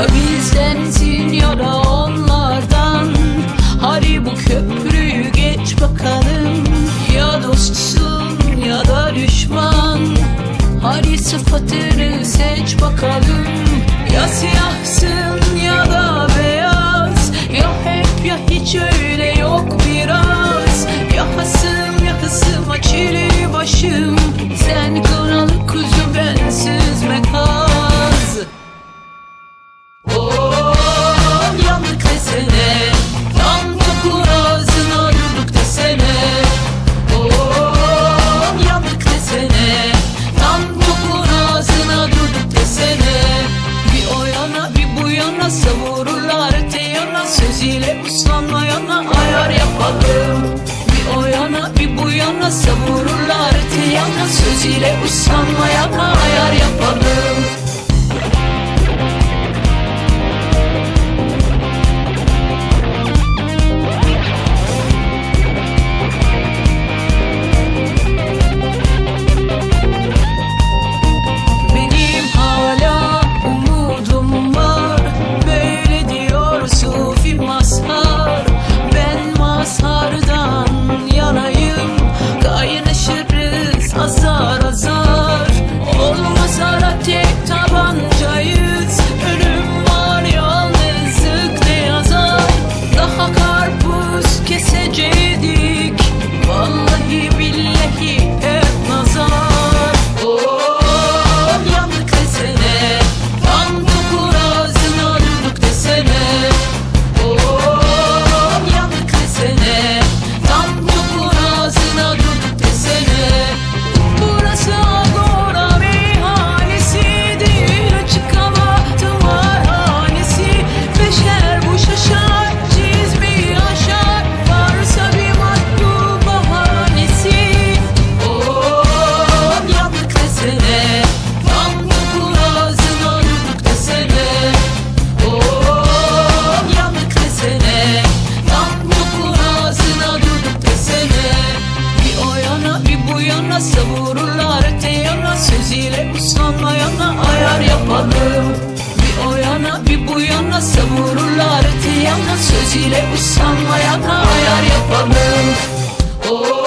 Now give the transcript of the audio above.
Ya bizdensin ya da onlardan. Hadi köprüyü geç bakalım. Ya dostsun ya da düşman. Hadi sıfatını bu yana savururlar öte yana Söz ile uslanmayana ayar yapalım. Bir o yana bir bu yana savururlar öte yana Söz ile uslanmayana ayar yapalım. Oh.